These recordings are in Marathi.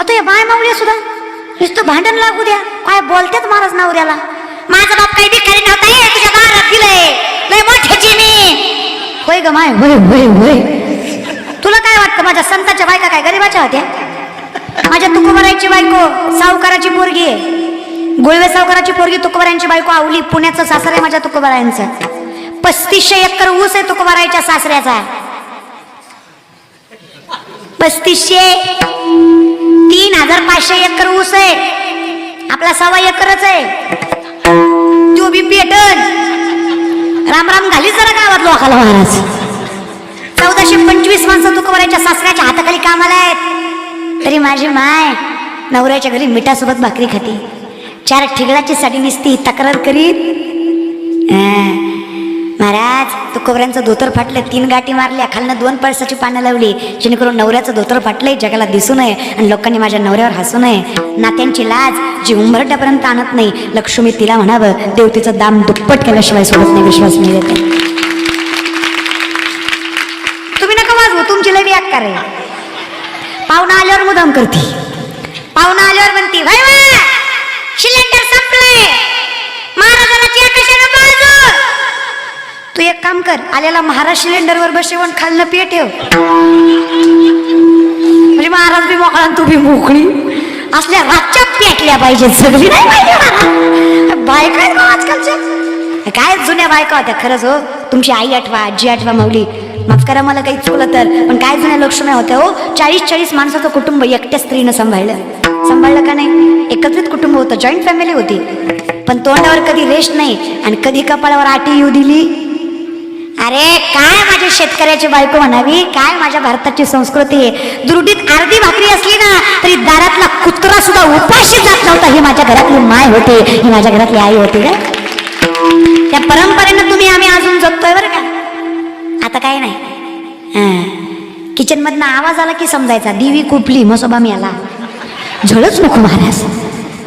आता या बाय मावल्या सुद्धा नुसतं भांडण लागू द्या. काय बोलतेच महाराज नवऱ्याला? माझा बाप काही भिकारी नव्हता हे तुझ्या दारात दिलंय. लय मोठ्याची मी होय ग माय होय होय होय. तुला काय वाटतं माझ्या संताच्या बायका काय गरीबाच्या होत्या? माझ्या तुकोबरायची बायको सावकाराची पोरगी आहे. गुळवे सावकाराची पोरगी तुकोबरायांची बायको आवली पुण्याचं सासर आहे माझ्या तुकोबरायांचं पस्तीसशे एकर ऊस आहे तुकोबरायच्या सासऱ्याचा. पस्तीसशे तीन हजार पाचशे एकर ऊस आहे. आपला सव्वा एकरच आहे. तो बी पेटन. राम राम घाली जरा गावात लोकाला महाराज. चौदाशे पंचवीस माणसं तुकोबरायच्या सासऱ्याच्या हाताखाली कामाला आहेत. तरी माझी माय नवऱ्याच्या घरी मिठासोबत भाकरी खाती. चार ठिगळाची साडी निसती तक्रार करीत. महाराज तुकोबऱ्यांचं धोतर फाटलं तीन गाठी मारल्या खालनं दोन पळसाची पानं लावली. जेणेकरून नवऱ्याचं धोतर फाटलंय जगाला दिसू नये आणि लोकांनी माझ्या नवऱ्यावर हसू नये. नात्यांची लाज जी उंबरट्यापर्यंत आणत नाही लक्ष्मी तिला म्हणावं देवतेचं दाम दुप्पट केल्याशिवाय सोडत नाही विश्वास नाही देते तुम्ही नका वाजवू तुमची लई अक्कार आहे पाहुणा आल्यावर मुदाम करती. पाहुणा आल्यावर म्हणती सिलेंडर संपलंय. तू एक काम कर आलेला महाराज सिलेंडरवर बसवून खालनं पिय ठेव. म्हणजे महाराज बी मोकळा तू बी मोकळी. असल्या रातच्या पेटल्या पाहिजे सगळी. नाही पाहिजे बायका आहेत आजकालच्या. काय जुन्या बायका होत्या खरंच हो. तुमची आई आठवा आजी आठवा माऊली. माफ करा मला काही चुकलं तर. पण काय जुन्या लक्ष्म्या होत्या हो? चाळीस चाळीस माणसाचं कुटुंब एकट्या स्त्रीनं सांभाळलं. सांभाळलं का नाही? एकत्रित कुटुंब होतं जॉईंट फॅमिली होती. पण तोंडावर कधी रेस्ट नाही आणि कधी कपाळावर आटी येऊ दिली. अरे काय माझ्या शेतकऱ्याची बायको म्हणावी? काय माझ्या भारताची संस्कृती आहे? दुर्डीत अर्धी भाकरी असली ना तरी दारातला कुत्रा सुद्धा उपाशी जात नव्हता. ही माझ्या घरातली माय होती ही माझ्या घरातली आई होती का? त्या परंपरेनं तुम्ही आम्ही अजून जगतोय बरं का? आता काय नाही. किचन मधनं आवाज आला की समजायचा दिवी कुपली मसोबा मी आला झळच नको महाराज.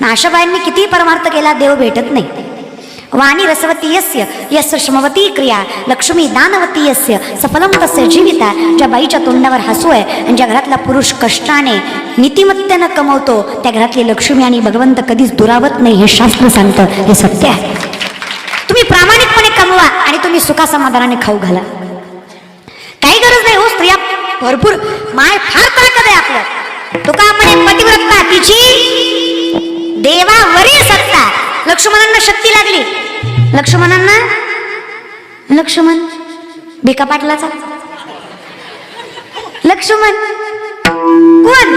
ना अशा बायांनी कितीही परमार्थ केला देव भेटत नाही. वाणी रसवती यस्य यस्य श्रमवती क्रिया लक्ष्मी दानवती यस्य सफलम तस्य जीविता ज्या बाईच्या तोंडावर हसू आहे आणि ज्या घरातला पुरुष कष्टाने नीतिमत्तेनं कमवतो त्या घरातली लक्ष्मी आणि भगवंत कधीच दुरावत नाही हे शास्त्र सांगतं हे सत्य आहे. तुम्ही प्रामाणिकपणे कमवा आणि तुम्ही सुखासमाधानाने खाऊ घाला. काही गरज नाही हो स्त्रिया भरपूर माय फार ताकद आहे आपलं. तुका म्हणे पतिव्रता तिची देवावरील सत्ता. लक्ष्मणांना शक्ती लागली. लक्ष्मणांना? लक्ष्मण भिका पाटलाचा? लक्ष्मण कोण?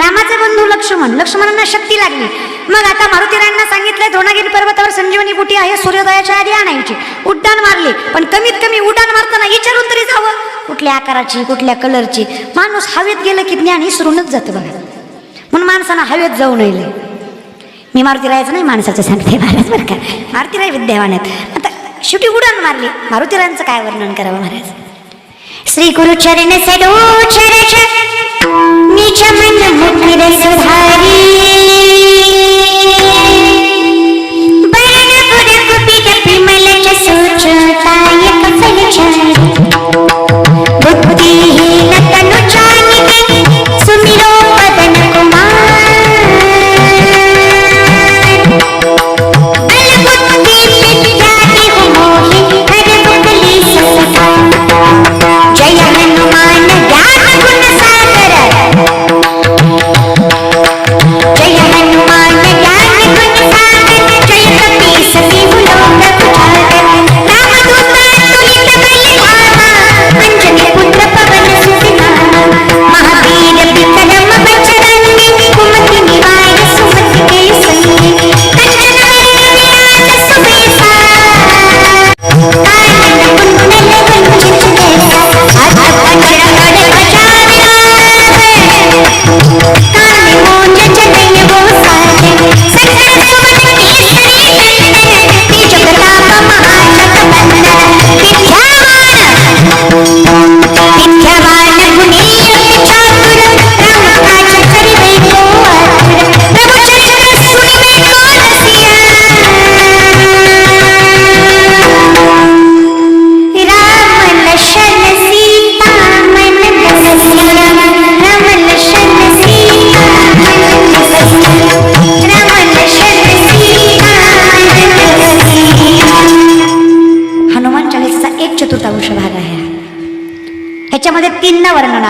रामाचे बंधू लक्ष्मण. लक्ष्मणांना शक्ती लागली. मग आता मारुतीरायांना सांगितलंय द्रोणागिरी पर्वतावर संजीवनी बुटी आहे सूर्योदयाच्या आधी आणायची. उड्डाण मारली. पण कमीत कमी उड्डाण मारताना विचारून तरी जावं. कुठल्या आकाराची कुठल्या कलरची माणूस हवेत गेलं की ज्ञान विसरूनच जातं बघा. म्हणून माणसानं हवेत जाऊ नये. मी मारुतीरायाचं नाही माणसाचं सांगते महाराज बरं का. मारुतीराय विद्यावान आहेत. आता शेवटी उडान मारली. मारुतीरायांचं काय वर्णन करावं महाराज? श्री गुरुचरण सडो चरच नीच मन मुकुर सुधारी. बरन बुड कुपित विमल जसोच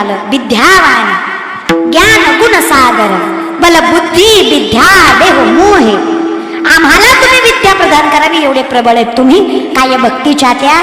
म्हणाल विद्यावान। ज्ञान गुण सागर। बल बुद्धी विद्या देह मोहे। आम्हाला तुम्ही विद्या प्रदान करावी एवढे प्रबळ आहेत तुम्ही काय भक्तीच्या त्या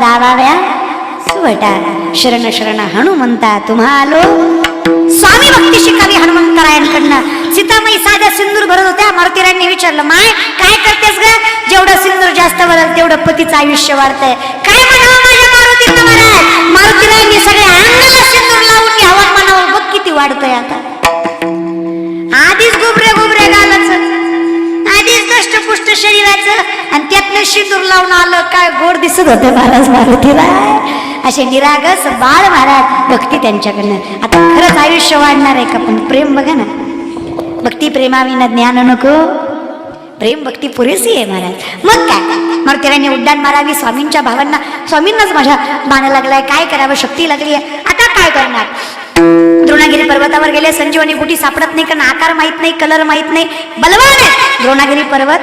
दावाव्या? सुवटा शरण शरण हनुमंता तुम्हालो. स्वामी भक्ती शिकावी हनुमंतरायांकडनं. सीतामाई साध्या सिंदूर भरत होत्या. मारुतीरायांनी विचारलं माय काय करतेस ग? जेवढं सिंदूर जास्त भरल तेवढं पतीचं आयुष्य वाढतंय. काय म्हणावं माझ्या मारुतीनं महाराज? मारुतीरायांनी लावून आलं काय गोड दिसत होते महाराज मारुतीला असे निरागस बाळ महाराज भक्ती त्यांच्याकडनं. आता खरंच आयुष्य वाढणार आहे का? पण प्रेम बघा ना. भक्ती प्रेमाविना ज्ञान नको. प्रेम भक्ती पुरेशी आहे महाराज. मग काय? मारुतीराने उड्डाण मारावी स्वामींच्या भावांना स्वामींनाच माझ्या मान लागलाय. काय करावं? शक्ती लागली आहे आता काय करणार? द्रोणागिरी पर्वतावर गेले संजीवनी कुठे सापडत नाही कारण आकार माहीत नाही कलर माहीत नाही. बलवान आहे. द्रोणागिरी पर्वत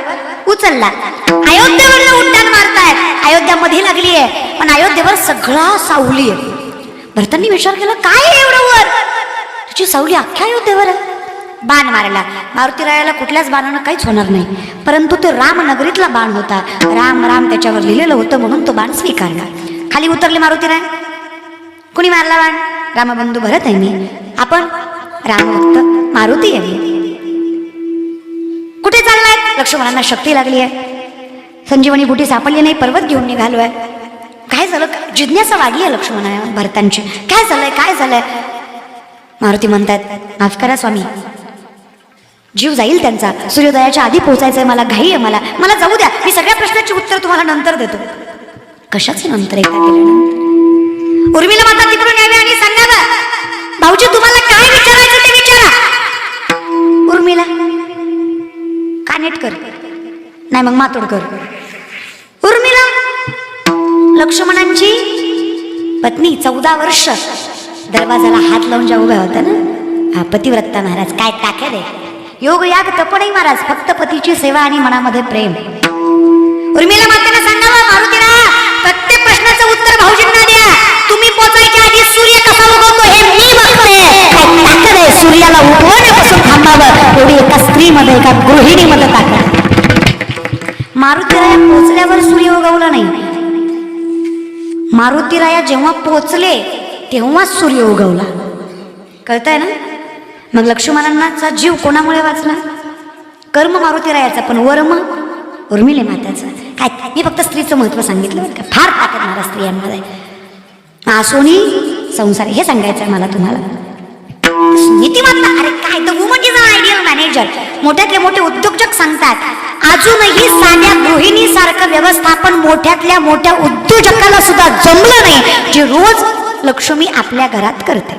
उचलला अयोध्येवर उड्डाण मारतायत अयोध्यामध्ये लागली आहे. पण अयोध्येवर सगळा सावली आहे. भरतांनी विचार केला काय एवढं वर? तुझी सावली अख्ख्या अयोध्येवर आहे. बाण मारला. मारुतीरायाला कुठल्याच बाणानं काहीच होणार नाही. परंतु तो रामनगरीतला बाण होता. राम राम त्याच्यावर लिहिलेलं होतं म्हणून तो बाण स्वीकारला. खाली उतरले मारुतीराय. कुणी मारला बाण? रामबंधू भरत आहे मी. आपण रामभक्त मारुती लक्ष्मणांना शक्ती लागली आहे. संजीवनी बुटी सापडली नाही पर्वत घेऊन निघालोय. काय झालं? जिज्ञासा वाढली आहे लक्ष्मणा भरतांची. काय झालंय? काय झालंय? मारुती म्हणतात माफ करा स्वामी. जीव जाईल त्यांचा. सूर्योदयाच्या आधी पोहोचायचंय मला. घाई आहे मला. मला जाऊ द्या. मी सगळ्या प्रश्नाची उत्तर तुम्हाला नंतर देतो. कशाचे नंतर एकदा केल्यानंतर उर्मिला माता तिकडून यावी आणि सांगावं. भाऊजी तुम्हाला कानेट कर. नाही मग मातोड कर. उर्मिला लक्ष्मणांची पत्नी चौदा वर्ष. दरवाजाला हात लावून ज्या उभ्या होत्या ना हा पतिव्रता महाराज काय टाक्या आहे योग याग तपणही महाराज फक्त पतीची सेवा आणि मनामध्ये प्रेम. उर्मिला मातेला सांगावा मारुतीला प्रत्येक प्रश्नाचं उत्तर भाऊजींना द्या. तुम्ही पोचायच्या आधी सूर्य कसा उगवतो हे सूर्याला उठवण्यापासून थांबावं एवढी एका स्त्रीमध्ये एका गृहिणीमध्ये ताकद मारुतीराया पोचल्यावर सूर्य उगवला नाही. मारुतीराया जेव्हा पोचले तेव्हाच सूर्य उगवला. कळतंय ना? मग लक्ष्मणांनाचा जीव कोणामुळे वाचला? कर्म मारुतीरायाचा पण वर्म उर्मिले माताचं. काय? मी फक्त स्त्रीचं महत्त्व सांगितलं का. फार ताकद मला स्त्रियांमध्ये आसोनी संसार हे सांगायचं आहे मला तुम्हाला. नीतिमत्ता. अरे काय तर वुमन इज आयडियल मॅनेजर मोठ्यातले मोठे उद्योजक सांगतात अजूनही साध्या गृहिणी सारखं व्यवस्थापन मोठ्यातल्या मोठ्या उद्योजकाला सुद्धा जमलं नाही जे रोज लक्ष्मी आपल्या घरात करते.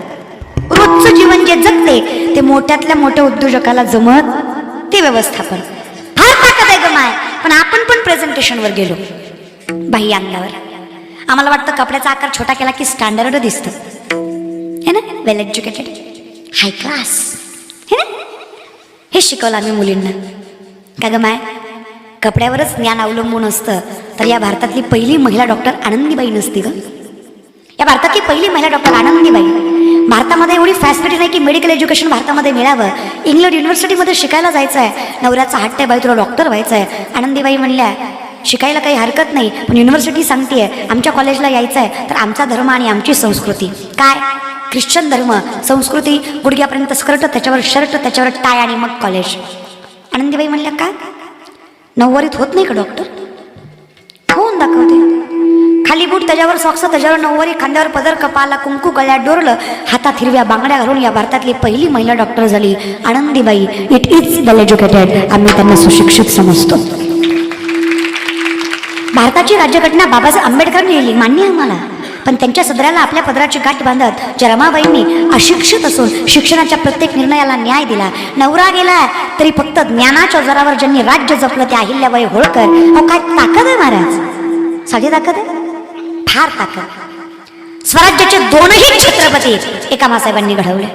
रोजचं जीवन जे जगते ते मोठ्यातल्या मोठ्या उद्योजकाला जमत ते व्यवस्थापन. फार ताकद आहे गमाय पण आपण पण प्रेझेंटेशनवर गेलो. बाई अंगावर. आम्हाला वाटतं कपड्याचा आकार छोटा केला की स्टँडर्ड दिसतं. है ना? Well educated high class. हे ना? हे शिकवलं आम्ही मुलींना. का ग माय? कपड्यावरच ज्ञान अवलंबून असतं. तर या भारतातली पहिली महिला डॉक्टर आनंदीबाई नसती ग. या भारतातली पहिली महिला डॉक्टर आनंदीबाई. भारतामध्ये एवढी फॅसिलिटी नाही की मेडिकल एज्युकेशन भारतामध्ये मिळावं. इंग्लंड युनिव्हर्सिटीमध्ये शिकायला जायचं आहे नवऱ्याचा हट्ट आहे बाई तुला डॉक्टर व्हायचं आहे आनंदीबाई म्हणल्या शिकायला काही हरकत नाही पण युनिव्हर्सिटी सांगते आमच्या कॉलेजला यायचं आहे तर आमचा धर्म आणि आमची संस्कृती. काय? ख्रिश्चन धर्म संस्कृती गुडघ्यापर्यंत स्कर्ट त्याच्यावर शर्ट त्याच्यावर टाय आणि मग कॉलेज. आनंदीबाई म्हणल्या काय नऊवारीत होत नाही का डॉक्टर होऊन दाखवते. खाली बूट त्याच्यावर सॉक्स त्याच्यावर नऊवारी खांद्यावर पदर कपाला कुंकू गळ्यात डोरलं हातात हिरव्या बांगड्या घालून या भारतातली पहिली महिला डॉक्टर झाली Anandibai. It is well educated आम्ही त्यांना सुशिक्षित समजतो. भारताची राज्यघटना बाबासाहेब आंबेडकरने लिहिली. मान्य आम्हाला. मला पण त्यांच्या सदऱ्याला आपल्या पदराची गाठ बांधत ज्या रमाबाईंनी अशिक्षित असून शिक्षणाच्या प्रत्येक निर्णयाला न्याय दिला. नवरा गेला तरी फक्त ज्ञानाच्या जोरावर ज्यांनी राज्य जपलं त्या अहिल्याबाई होळकर. अहो काय ताकद आहे महाराज? साधी ताकद आहे? फार ताकद. स्वराज्याचे दोनही छत्रपती एका मासाहेबांनी घडवले.